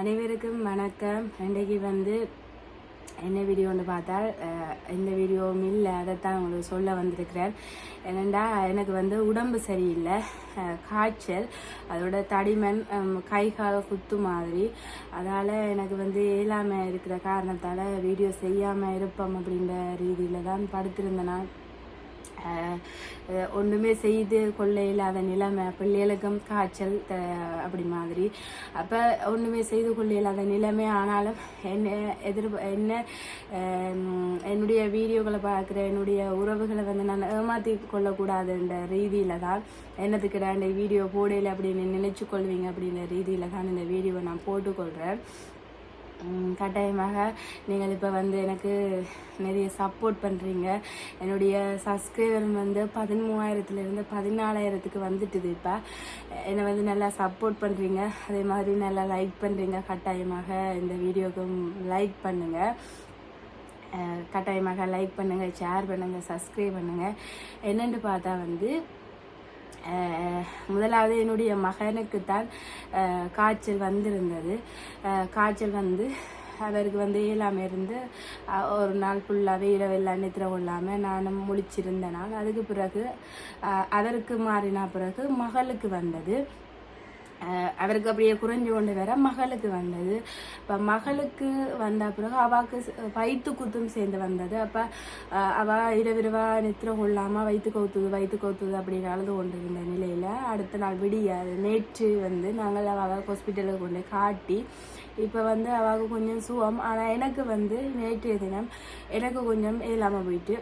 அனைவருக்கும் வணக்கம். இன்றைக்கு வந்து என்ன வீடியோன்னு பார்த்தால் இந்த வீடியோவும் இல்லை. அதைத்தான் உங்களுக்கு சொல்ல வந்திருக்கிறேன். என்னென்னா எனக்கு வந்து உடம்பு சரியில்லை. காய்ச்சல் அதோட தடிமன் கை கால் குத்து மாதிரி. அதால் எனக்கு வந்து இயலாமல் இருக்கிற காரணத்தால் வீடியோ செய்யாமல் இருப்போம் அப்படின்ற ரீதியில் தான் படுத்திருந்தேன் நான். ஒன்றுமே செய்து கொள்ள இல்லாத நிலைமை பிள்ளைகளுக்கும் காய்ச்சல் த- அப்படி மாதிரி. அப்போ ஒன்றுமே செய்து கொள்ள இல்லாத நிலைமை. ஆனாலும் என்ன எதிர் என்ன என்னுடைய வீடியோக்களை பார்க்குற என்னுடைய உறவுகளை வந்து நான் ஏமாற்றி கொள்ளக்கூடாதுன்ற ரீதியில் தான் என்னத்துக்கு இந்த வீடியோ போடையில் அப்படின்னு நினைச்சு கொள்வீங்க அப்படின்ற ரீதியில் தான் இந்த வீடியோவை நான் போட்டுக்கொள்கிறேன் கட்டாயமாக நீங்கள் இப்போ வந்து எனக்கு நிறைய சப்போர்ட் பண்ணுறீங்க என்னுடைய சப்ஸ்கிரைபர் வந்து பதிமூவாயிரத்துலேருந்து பதினாலாயிரத்துக்கு வந்துட்டுது இப்போ. என்னை வந்து நல்லா சப்போர்ட் பண்ணுறீங்க அதே மாதிரி நல்லா லைக் பண்ணுறீங்க கட்டாயமாக இந்த வீடியோக்கு லைக் பண்ணுங்கள் கட்டாயமாக லைக் பண்ணுங்கள் ஷேர் பண்ணுங்கள் சப்ஸ்கிரைப் பண்ணுங்கள் என்னென்னு பார்த்தா வந்து முதலாவது என்னுடைய மகனுக்கு தான் காய்ச்சல் வந்திருந்தது. காய்ச்சல் வந்து அவருக்கு வந்து இயலாமல் இருந்து ஒரு நாள் ஃபுல்லாகவே இரவெல்லாம் நித்திரம் இல்லாமல் நானும் முழிச்சிருந்த நாள். அதுக்கு பிறகு அவருக்கு மாறின பிறகு மகளுக்கு வந்தது. அவருக்கு அப்படியே குறைஞ்சு கொண்டு வர மகளுக்கு வந்தது. இப்போ மகளுக்கு வந்த பிறகு அவாக்கு வயிற்று குத்தும் சேர்ந்து வந்தது. அப்போ அவ இரவிரவா நித்திர கொள்ளாமல் வயிற்று கவுத்துது வயிற்று கவுத்துது அப்படின்னு அழுது கொண்டு இருந்த நிலையில் அடுத்த நாள் விடியாது. நேற்று வந்து நாங்கள் அவள் ஹாஸ்பிட்டலுக்கு கொண்டு காட்டி இப்போ வந்து அவளுக்கு கொஞ்சம் சுகம். ஆனால் எனக்கு வந்து நேற்றைய தினம் எனக்கு கொஞ்சம் இல்லாமல் போயிட்டு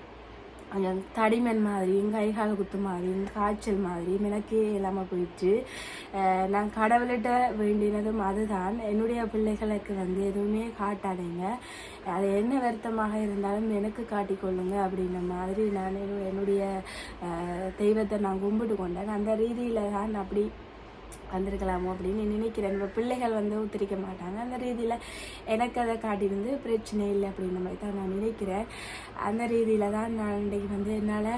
கொஞ்சம் தடிமன் மாதிரியும் கை கால் குத்து மாதிரியும் காய்ச்சல் மாதிரியும் எனக்கே இல்லாமல் போயிட்டு நான் கடவுள்கிட்ட வேண்டினதும் அதுதான். என்னுடைய பிள்ளைகளுக்கு வந்து எதுவுமே காட்டாதீங்க. அது என்ன வருத்தமாக இருந்தாலும் எனக்கு காட்டிக்கொள்ளுங்க அப்படின்ற மாதிரி நான் என்னுடைய- தெய்வத்தை நான் கும்பிட்டு கொண்டேன். அந்த ரீதியில் தான் அப்படி வந்திருக்கலாமோ அப்படின்னு நினைக்கிறேன். நம்ம பிள்ளைகள் வந்து ஒத்துரிக்க மாட்டாங்க. அந்த ரீதியில் எனக்கு அதை காட்டியிருந்து பிரச்சனை இல்லை அப்படின்ற மாதிரி தான் நான் நினைக்கிறேன். அந்த ரீதியில் தான் நான் இன்றைக்கு வந்து என்னால்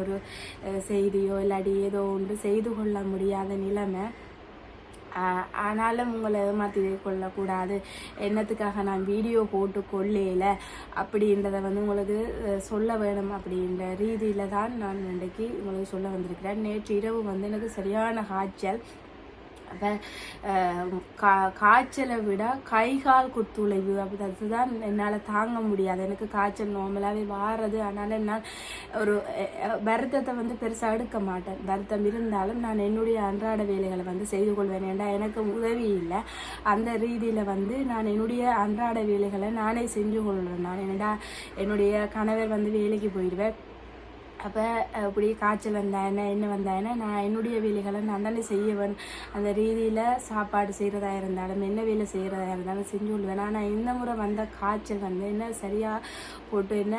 ஒரு செய்தியோ இல்லாட்டி ஏதோ ஒன்று செய்து கொள்ள முடியாத நிலைமை. ஆனாலும் உங்களை ஏமாற்றி கொள்ளக்கூடாது. என்னத்துக்காக நான் வீடியோ போட்டு கொள்ளையில அப்படின்றத வந்து உங்களுக்கு சொல்ல வேணும் அப்படின்ற ரீதியில் தான் நான் இன்றைக்கு உங்களுக்கு சொல்ல வந்திருக்கிறேன். நேற்று இரவு வந்து எனக்கு சரியான காய்ச்சல். அப்போ கா காய்ச்சலை விட கை கால் குத்துழைவு அப்படி அதுதான் என்னால் தாங்க முடியாது. எனக்கு காய்ச்சல் நார்மலாகவே வாரது. அதனால் நான் ஒரு வருத்தத்தை வந்து பெருசாக எடுக்க மாட்டேன். வருத்தம் இருந்தாலும் நான் என்னுடைய அன்றாட வேலைகளை வந்து செய்து கொள்வேன். ஏன்டா எனக்கு உதவி இல்லை. அந்த ரீதியில் வந்து நான் என்னுடைய அன்றாட வேலைகளை நானே செஞ்சு கொள்கிறேன் நான் என்னடா என்னுடைய கணவர் வந்து வேலைக்கு போயிடுவேன் அப்போ அப்படியே காய்ச்சல் வந்தா என்ன என்ன வந்தா நான் என்னுடைய வேலைகளை நான் தானே செய்யவேன் அந்த ரீதியில் சாப்பாடு செய்கிறதா இருந்தாலும் என்ன வேலை செய்கிறதா இருந்தாலும் செஞ்சு கொள்வேன். ஆனால் இந்த முறை வந்த காய்ச்சல் வந்து என்ன சரியாக போட்டு என்ன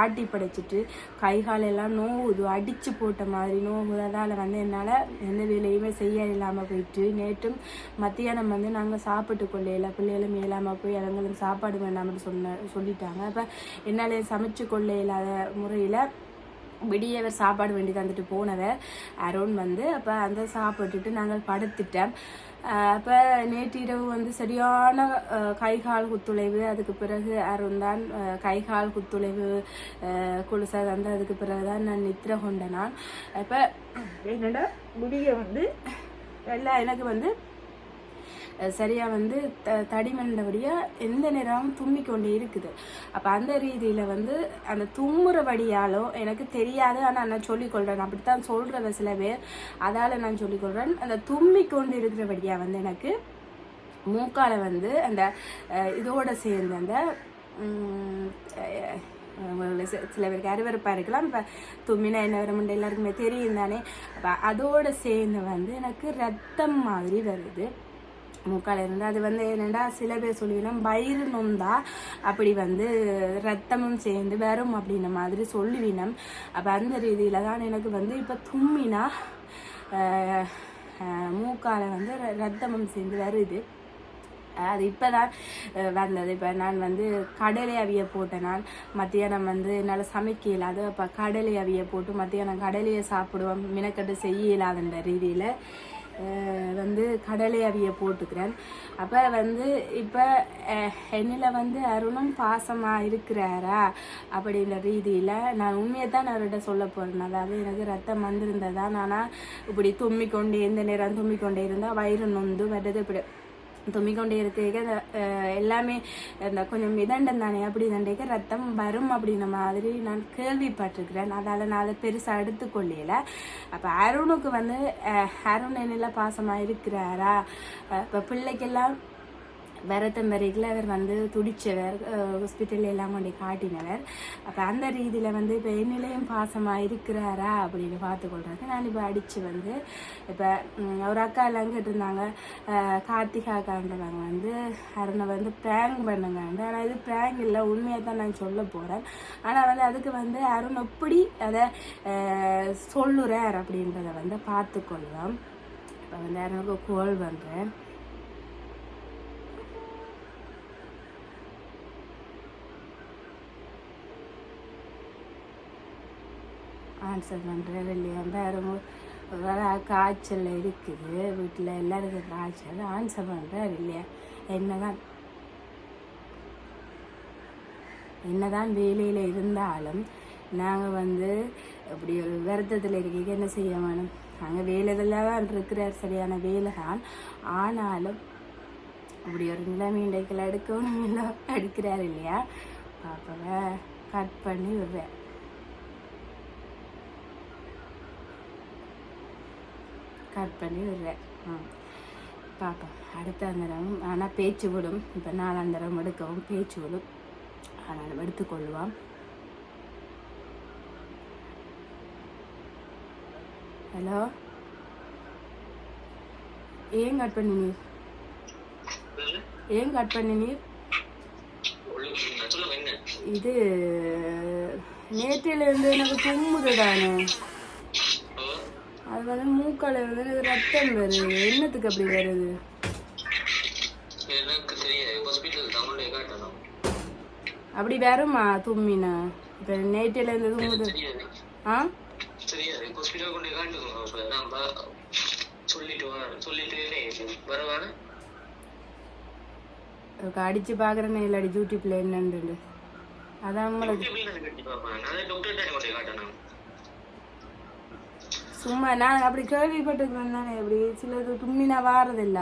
ஆட்டி படைச்சிட்டு கை காலெல்லாம் நோவுது அடித்து போட்ட மாதிரி நோவுது அதால் வந்து என்னால் எந்த வேலையுமே செய்ய இல்லாமல் போயிட்டு நேற்றும் மத்தியானம் வந்து நாங்கள் சாப்பிட்டு கொள்ளையில பிள்ளைகளும் இயலாமல் போய் அவங்களும் சாப்பாடு வேண்டாம்னு சொன்ன சொல்லிட்டாங்க. அப்போ என்னால் சமைச்சு கொள்ள இல்லாத முறையில் விடியவர் சாப்பாடு வேண்டி தந்துட்டு போனவர். அருண் வந்து அப்போ அந்த சாப்பிட்டுட்டு நாங்கள் படுத்துட்டோம். அப்போ நேற்று இரவு வந்து சரியான கை கால் குத்துளைவு அதுக்கு பிறகு அருண் தான் கை கால் குத்துளைவு குளிசா தந்து அதுக்கு பிறகு தான் நான் நித்திர கொண்ட நான் அப்போ என்னோட முடிய வந்து எல்லாம் எனக்கு வந்து சரியாக வந்து த தடிமண்டபடியாக எந்த நேரமும் தும்மிக்கொண்டே இருக்குது. அப்போ அந்த ரீதியில் வந்து அந்த தும்முறபடியாலோ எனக்கு தெரியாது. ஆனால் நான் சொல்லிக்கொள்கிறேன் அப்படித்தான் சொல்கிறத சில பேர் அதால் நான் சொல்லிக்கொள்கிறேன் அந்த தும்மிக்கொண்டு இருக்கிறபடியாக வந்து எனக்கு மூக்கால வந்து அந்த இதோட சேர்ந்து அந்த சில பேருக்கு அருவருப்பாக இருக்கலாம். இப்போ தும்மினா என்ன வரும்னு எல்லாருக்குமே தெரியும் தானே அப்போ அதோட சேர்ந்து வந்து எனக்கு ரத்தம் மாதிரி வருது. மூக்கால இருந்து அது வந்து என்னென்னா சில பேர் சொல்லுவீங்கன்னா வயிறு நொந்தா அப்படி வந்து ரத்தமும் சேர்ந்து வரும் அப்படின்ன மாதிரி சொல்லுவீனம். அப்போ அந்த ரீதியில் தான் எனக்கு வந்து இப்போ தும்மினா மூக்கால் மூக்கால வந்து ர- ரத்தமும் சேர்ந்து வருது. அது இப்போ தான் வந்தது. இப்போ நான் வந்து கடலை அவிய போட்டேன் நான் மத்தியானம் வந்து என்னால் சமைக்க இல்லாத அப்போ கடலை அவிய போட்டு மத்தியானம் கடலையை சாப்பிடுவோம். மினக்கட்டு செய்ய இல்லாதன்ற ரீதியில் வந்து கடலை அவிய போட்டுக்கிறேன். அப்போ வந்து இப்போ என்னில் வந்து அருணும் பாசமாக இருக்கிறாரா அப்படின்ற ரீதியில் நான் உண்மையை தான் அவர்கிட்ட சொல்ல போகிறேன் அதாவது எனக்கு ரத்தம் வந்திருந்ததா நானா இப்படி தும்மிக்கொண்டே எந்த நேரம் தும்மிக்கொண்டே இருந்தால் வயிறு நொந்து வர்றது இப்படி. தும்மிக்கொண்டே இருக்க அந்த, எல்லாமே இந்த கொஞ்சம் மிதண்டம் தானே? அப்படி தண்டைக்கு ரத்தம் வரும் அப்படின்ற மாதிரி நான் கேள்விப்பட்டிருக்கிறேன். அதால் நான் அதை பெருசாக எடுத்துக்கொள்ளல. அப்போ அருணுக்கு வந்து அருண் என்னில் பாசமாக இருக்கிறாரா? இப்போ பிள்ளைக்கெல்லாம் வரத்தம் வரைக்கும் அவர் வந்து துடிச்சவர் ஹாஸ்பிட்டல் எல்லாம் கொண்டு காட்டினவர். அப்போ அந்த ரீதியில் வந்து இப்போ என்னிலையும் பாசமாக இருக்கிறாரா அப்படின்னு பார்த்துக்கொள்றாங்க நான் இப்போ அடித்து வந்து இப்போ ஒரு அக்கா எல்லாம் கேட்டிருந்தாங்க. கார்த்திகா அக்கான்றவங்க வந்து அருணை வந்து ப்ராங்க் பண்ணுங்க. ஆனால் இது ப்ராங்க் இல்லை உண்மையாக தான் நான் சொல்ல போகிறேன் ஆனால் வந்து அதுக்கு வந்து அருண் எப்படி அதை சொல்லுறார் அப்படின்றத வந்து பார்த்துக்கொள்ளலாம் இப்போ வந்து அருணுக்கு கோல் பண்ணுறேன் ஆன்சர் பண்ணுறாரு இல்லையா வேறு வேறு காய்ச்சல் இருக்குது. வீட்டில் எல்லாருக்கும் காய்ச்சல். ஆன்சர் பண்ணுறாரு இல்லையா? என்னதான் என்னதான் வேலையில் இருந்தாலும் நாங்கள் வந்து இப்படி ஒரு வருத்தத்தில் இருக்க என்ன செய்ய வேணும்? நாங்கள் வேலையில் தான் இருக்கிறார். சரியான வேலை தான் ஆனாலும் அப்படி ஒரு நிலைமை இன்றைக்கு எடுக்கணும் எடுக்கிறார் இல்லையா? பாப்பாவை கட் பண்ணி விடுறேன் கட் பண்ணி விடுறேன். ம் பார்ப்போம் அடுத்த அந்தரம் ஆனால் பேச்சு விடும். இப்போ நாலாந்தரம் எடுக்கவும் பேச்சு விடும். ஆனாலும் எடுத்துக்கொள்வான் ஹலோ? ஏன் கட் பண்ணி நீர் ஏன் கட் பண்ணி நீர் இது நேற்றில இருந்து எனக்கு தும்முது தானே ஓ, அது வந்து மூக்கால எனக்கு ரத்தம் வருது. என்னத்துக்கு அப்படி வருது? எனக்கு தெரியாது. ஹாஸ்பிட்டல் தமிழ்ல காட்டணும். அப்படி வருமா தும்மினா? இப்போ நேற்றில இருந்து தும்முது. ஆ? தெரியாது. ஹாஸ்பிட்டல் கொண்டு நான் பா- சொல்லிட்டு சொல்லிட்டு வரவான? அடிச்சு பார்க்குறேன்னு இல்லை யூடியூப்ல என்னன்னு அதான் நம்மளுக்கு டாக்டர் கொண்டு காட்டணும். சும்மா நான் அப்படி கேள்விப்பட்டிருக்கிறேன் தானே அப்படி சிலது தும்மினா வாரதில்ல.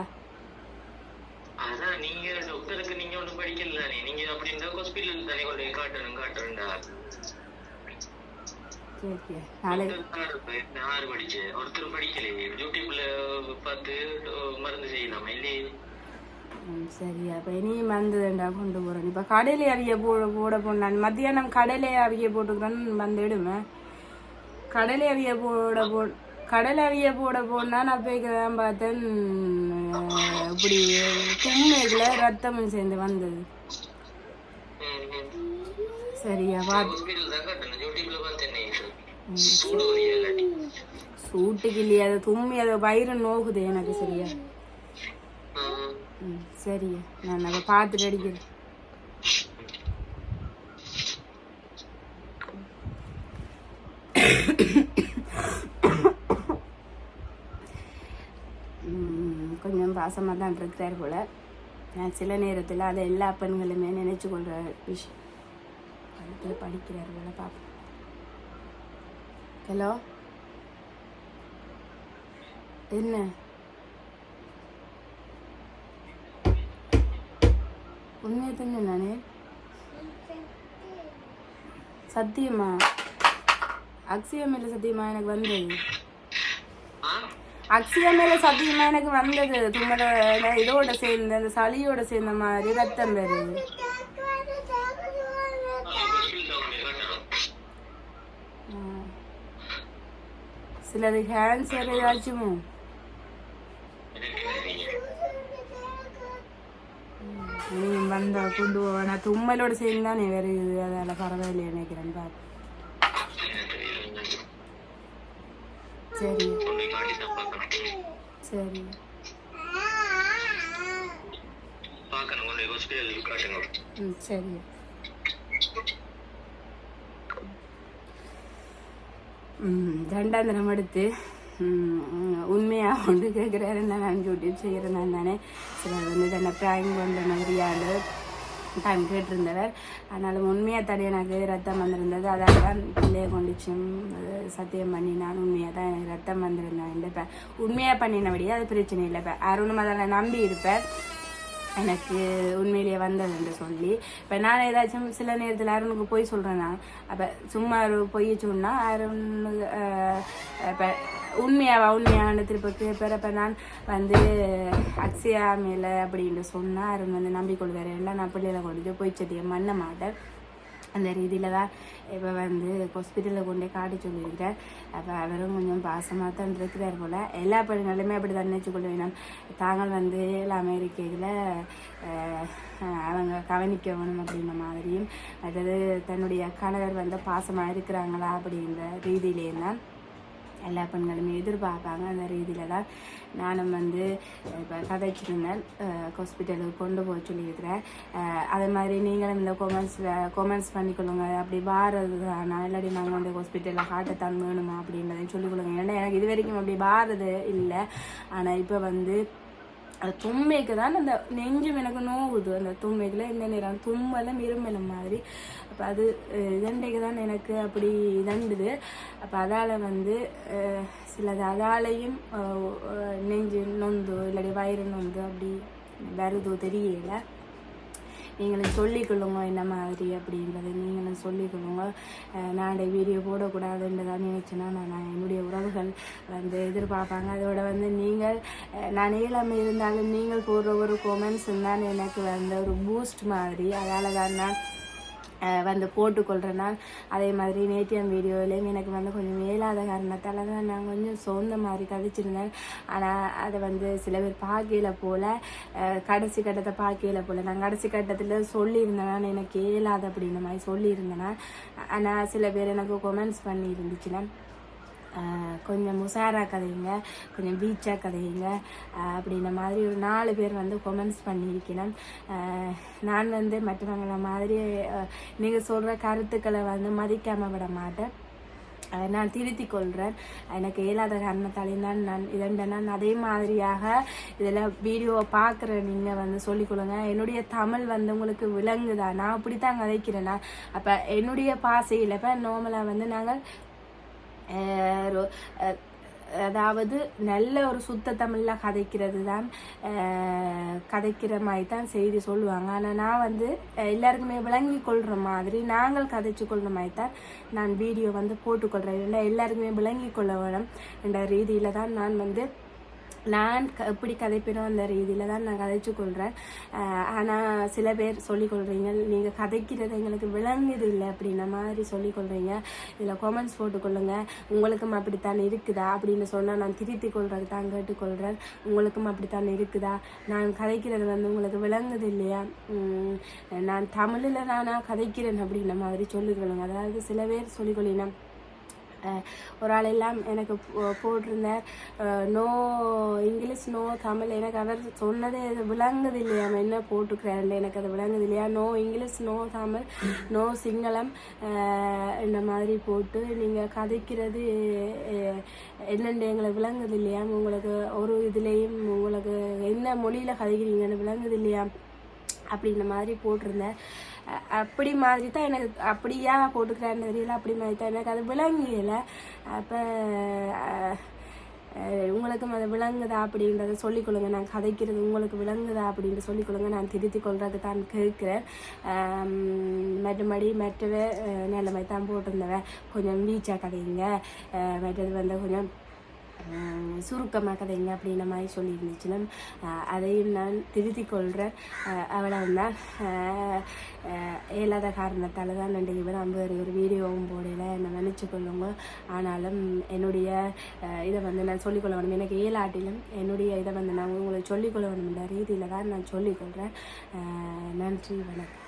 அதான் நீங்க டாக்டருக்கு நீங்க ஒன்றும் படிக்கல தானே நீங்க அப்படி இருந்தா ஹாஸ்பிட்டல் தானே கொண்டு காட்டணும் காட்டணும்டா. சரி சரி. நாளைக்கு. நான் யாரு படிச்சேன். ஒருத்தர் படிக்கலையே யூடியூப்ல பார்த்து மருந்து செய்யலாமா? இல்லையே. ம், சரி. அப்போ இனியும் வந்ததுண்டா கொண்டு போகிறேன் இப்போ கடையில அவிய போட போட போனான். மத்தியானம் கடையில அவிய போட்டுக்கிறேன்னு வந்துடுமே கடலை அவிய போட போ கடலை அவிய போட போனா நான் போய்க்கிறேன் பார்த்தேன். அஹ், இப்படி தும்மையில் ரத்தமும் சேர்ந்து வந்தது. சரியா தான் சூட்டுக்கு இல்லையா அது தும்மி அதை வயிறு நோகுது எனக்கு சரியா. சரியா. நான் அதை பார்த்துட்டு அடிக்கிறேன். கொஞ்சம் பாசமாக தான் இருக்கிறார் போல. நான் சில நேரத்தில் அதை எல்லா பெண்களுமே நினைச்சு கொள்கிற விஷயம் படத்தில் படிக்கிறார் போல பார்ப்போம் ஹலோ? என்ன? உண்மையை தானே நானே? சத்தியமா? அக்ஷயா மேல சத்தியமா எனக்கு வந்தது? அக்ஷயா மேல சத்தியமா எனக்கு வந்தது. தும்மல இதோட சேர்ந்து அந்த சளியோட சேர்ந்த மாதிரி ரத்தம் வருது. ஆ. சிலது கேன்சர் ஏதாச்சும். வந்தா கொண்டு போவேன் நான் தும்மலோட சேர்ந்து தானே வருது அதால பரவாயில்லையே நினைக்கிறேன் பாரு எனக்கு தெரியல. சரி. சரி. பார்க்கணும் கொண்டு ஹாஸ்பிட்டல் காட்டணும் ம் சரி ம் ரெண்டாந்திரம் எடுத்து உண்மையாக ஒன்று கேட்குறாருன்னா நான் யூடியூப் செய்கிறேன் தானே. சிலர் வந்து தன்னை பிராயம் பண்ணுற மாதிரியான டைம் கேட்டிருந்தவர். ஆனாலும் உண்மையாக தடை எனக்கு ரத்தம் வந்திருந்தது? அதால் தான் பிள்ளையை கொண்டுச்சும் அது சத்தியம் பண்ணி நான் உண்மையாக தான் எனக்கு ரத்தம் வந்திருந்தேன் இப்போ உண்மையாக பண்ணினபடியே அது பிரச்சனை இல்லை. இப்போ அருணும் அதில் நம்பி இருப்பேன் எனக்கு உண்மையிலேயே வந்ததுன்னு சொல்லி இப்போ நான் ஏதாச்சும் சில நேரத்தில் அருணுக்கு போய் சொல்கிறேன் நான் அப்போ சும்மா பொய் சொன்னால் அருணுக்கு இப்போ உண்மையாவா உண்மையான திருப்ப பிறப்ப நான் வந்து அக்ஷயா மேலே அப்படின்னு சொன்னால் அருண் வந்து நம்பிக்கொள்வார். எல்லாம் நான் பிள்ளையில கொண்டு போய் செடியை மண்ண மாட்டேன் அந்த ரீதியில் தான் இப்போ வந்து ஹாஸ்பிட்டலில் கொண்டு காட்டி சொல்லியிருக்கிறேன் அப்போ அவரும் கொஞ்சம் பாசமாக தான் இருக்கிறார் போல். எல்லா பெண்களுமே அப்படி தான் நினச்சிக்கொள்ள வேணும். தாங்கள் வந்து அமெரிக்கையில் அவங்க கவனிக்க வேணும் அப்படின்ற மாதிரியும் அதாவது தன்னுடைய கணவர் வந்து பாசமாக இருக்கிறாங்களா அப்படின்ற ரீதியிலேயும் தான் எல்லா பெண்களுமே எதிர்பார்ப்பாங்க. அந்த ரீதியில் தான் நானும் வந்து இப்போ கதைச்சிருந்தேன் ஹாஸ்பிட்டலுக்கு கொண்டு போக சொல்லியிருக்கிறேன். அதே மாதிரி நீங்களும் இந்த கொமெண்ட்ஸ் கொமெண்ட்ஸ் பண்ணிக்கொள்ளுங்க. அப்படி வாரது தானா இல்லாட்டி நாங்கள் வந்து ஹாஸ்பிட்டலில் காட்டத்தான் வேணுமா அப்படின்றதையும் சொல்லிக்கொள்ளுங்க ஏன்னா எனக்கு இது வரைக்கும் அப்படி வாரது இல்லை. ஆனால் இப்போ வந்து அந்த தும்மைக்கு தான் அந்த நெஞ்சு எனக்கு நோவுது அந்த தும்மைக்குள்ள இந்த நேரம் தும்மெல்லாம் இருமலும் மாதிரி. அப்போ அது இதண்டைக்கு தான் எனக்கு அப்படி இதண்டுது அப்போ அதால் வந்து சிலது அதாலையும் நெஞ்சு நொந்து இல்லாட்டி வயிறு நொந்து அப்படி வருதோ தெரியல. நீங்களும் சொல்லிக்கொள்ளுங்க என்ன மாதிரி அப்படின்றத. நீங்களும் சொல்லிக்கொள்ளுங்க. நான் இந்த வீடியோ போடக்கூடாதுன்றதான் நினச்சேன்னா நினைச்சேன்னா நான் என்னுடைய உறவுகள் வந்து எதிர்பார்ப்பாங்க. அதோட வந்து நீங்கள் நான் இயலாமல் இருந்தாலும் நீங்கள் போடுற ஒரு கொமெண்ட்ஸ் தான் எனக்கு வந்து ஒரு பூஸ்ட் மாதிரி. அதால் தான் நான் வந்து போட்டுக்கொள்கிறேன் நான் அதே மாதிரி நேட்டியம் வீடியோலையும் எனக்கு வந்து கொஞ்சம் மேலாத காரணத்தால் தான் நான் கொஞ்சம் சொந்த மாதிரி கதைச்சிருந்தேன் ஆனால் அதை வந்து சில பேர் பார்க்கையில போல் கடைசி கட்டத்தை பார்க்கையில போல் நான் கடைசி கட்டத்தில் சொல்லியிருந்தேன் எனக்கு இயலாது அப்படின்ற மாதிரி சொல்லியிருந்தேன் ஆனால் சில பேர் எனக்கு கொமெண்ட்ஸ் பண்ணி இருந்துச்சுன்னா கொஞ்சம் முசாரா கதைங்க கொஞ்சம் பீச்சாக கதைங்க. அப்படின்ன மாதிரி ஒரு நாலு பேர் வந்து கொமெண்ட்ஸ் பண்ணியிருக்கணும். நான் வந்து மற்றவங்கள மாதிரி நீங்கள் சொல்கிற கருத்துக்களை வந்து மதிக்காமல் விட மாட்டேன். நான் திருத்திக் கொள்கிறேன் எனக்கு இயலாத காரணத்தாலே தான் நான் இதண்ட நான் அதே மாதிரியாக இதில் வீடியோவை பார்க்குற நீங்கள் வந்து சொல்லிக் கொடுங்க. என்னுடைய தமிழ் வந்து உங்களுக்கு விளங்குதா நான் அப்படி தான் கதைக்கிறேன்னா அப்போ என்னுடைய பாசையில் இப்போ நார்மலாக வந்து நாங்கள் அதாவது நல்ல ஒரு சுத்த தமிழில் கதைக்கிறது தான் கதைக்கிற மாதிரி தான் செய்தி சொல்லுவாங்க. ஆனால் நான் வந்து எல்லாருக்குமே விளங்கி கொள்கிற மாதிரி நாங்கள் கதைச்சு கொள்கிற மாதிரி தான் நான் வீடியோ வந்து போட்டுக்கொள்கிறேன் ஏன்னா எல்லாருக்குமே விளங்கி கொள்ள வேணும் என்ற ரீதியில் தான் நான் வந்து நான் க- எப்படி கதைப்பினோ அந்த ரீதியில் தான் நான் கதைச்சு கொள்கிறேன் ஆனால் சில பேர் சொல்லிக்கொள்கிறீங்க நீங்கள் கதைக்கிறது எங்களுக்கு விளங்குது இல்லை அப்படின்ன மாதிரி சொல்லிக்கொள்கிறீங்க இதில் கொமெண்ட்ஸ் போட்டுக்கொள்ளுங்க உங்களுக்கும் அப்படித்தான் இருக்குதா? அப்படின்னு சொன்னால் நான் திருத்தி கொள்கிறது தான் கேட்டுக்கொள்கிறேன் உங்களுக்கும் அப்படித்தான் இருக்குதா? நான் கதைக்கிறது வந்து உங்களுக்கு விளங்குது இல்லையா? நான் தமிழில் நானா கதைக்கிறேன் அப்படின்ன மாதிரி சொல்லிக்கொள்ளுங்க அதாவது சில பேர் சொல்லிக்கொள்ளினா ஒரு ஆள் எல்லாம் எனக்கு போ- போட்டிருந்தார். No English no Tamil. எனக்கு அவர் சொன்னதே அது விளங்குது இல்லையா? என்ன போட்டுக்கிறாரு எனக்கு அது விளங்குது இல்லையா? No English no Tamil no சிங்களம். இந்த மாதிரி போட்டு நீங்கள் கதைக்கிறது என்னென்று எங்களுக்கு விளங்குது இல்லையா? உங்களுக்கு ஒரு இதுலேயும் உங்களுக்கு என்ன மொழியில் கதைக்கிறீங்கன்னு விளங்குது இல்லையா? அப்படின்ற மாதிரி போட்டிருந்தேன் அப்படி மாதிரி தான் எனக்கு அப்படியா போட்டுக்கிறான்னு தெரியல அப்படி மாதிரி தான் எனக்கு அது விளங்கலை அப்போ உங்களுக்கும் அது விளங்குதா அப்படின்றத சொல்லிக்கொள்ளுங்க. நான் கதைக்கிறது உங்களுக்கு விளங்குதா அப்படின்ட்டு சொல்லிக்கொள்ளுங்க. நான் திருத்தி கொள்றதுக்கு தான் கேட்குறேன் மற்றபடி மற்றவே நிலைமை தான் போட்டிருந்தவன் கொஞ்சம் வீச்சாக கதைங்க மற்றது வந்து கொஞ்சம் சுருக்கமாக கதைங்க அப்படின்ற மாதிரி சொல்லியிருந்துச்சுன்னா அதையும் நான் திருத்திக் கொள்கிறேன் அவ்வளவுதான். ஆஹ் இயலாத காரணத்தால் தான் நன்றி பேரும் நம்ம வேறு ஒரு வீடியோவும் போடல. என்னை நினச்சி கொள்ளுங்க. ஆனாலும் என்னுடைய இதை வந்து நான் சொல்லிக்கொள்ள வேணும் எனக்கு இயலாட்டிலும் என்னுடைய இதை வந்து நான் உங்களுக்கு சொல்லிக்கொள்ள வேணும்ன்ற ரீதியில் தான் நான் சொல்லிக்கொள்கிறேன் நன்றி வணக்கம்.